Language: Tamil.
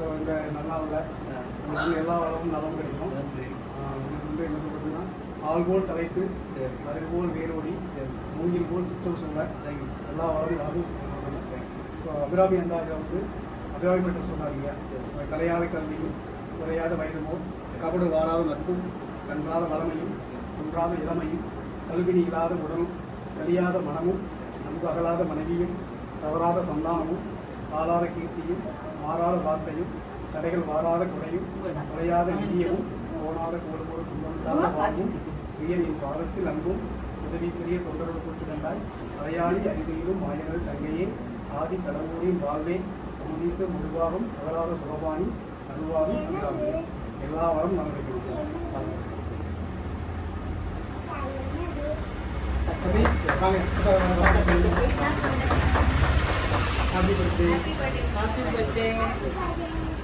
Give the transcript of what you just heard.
ஸோ இந்த நல்லாவில் உங்களுக்கு எல்லா வளமும் நலம் கிடைக்கும். வந்து என்ன சொல்றதுன்னா ஆள் போல் தலைத்து அது போல் வேரோடி மூங்கில் போல் சுற்றம் சொல்ல எல்லா வளமும் வளமும் ஸோ அபிராமி அந்தாஜா வந்து அபிராமி பற்றி சொன்னாங்க கலையாத கல்வியும் குறையாத வயதுமோ கபடு வாராத நட்பும் கன்றாத வளமையும் குன்றாத இளமையும் கல்வினி இல்லாத உடலும் செழியாத மனமும் அன்பு அகலாத மனைவியும் தவறாத சந்தானமும் ஆளாத கீர்த்தியும் மாறாத வார்த்தையும் தடைகள் வாராத குறையும் குறையாத விதியமும் போனாத கோடுபோல் துன்பம் துன்பமில்லாத வாழ்வும் உயரின் பாதத்தில் அன்பும் உதவிக்குரிய கொண்டு கொடுத்துடந்தாய் அறையாளி அறிவிலும் மாயனது தங்கையே ஆதி கடவுளின் வாழ்வே அமுதீச முழுவாகும் அகலாத சுகபாணி அருவாகும் எல்லா வரம் நடந்திருக்கிறது sir happy birthday happy birthday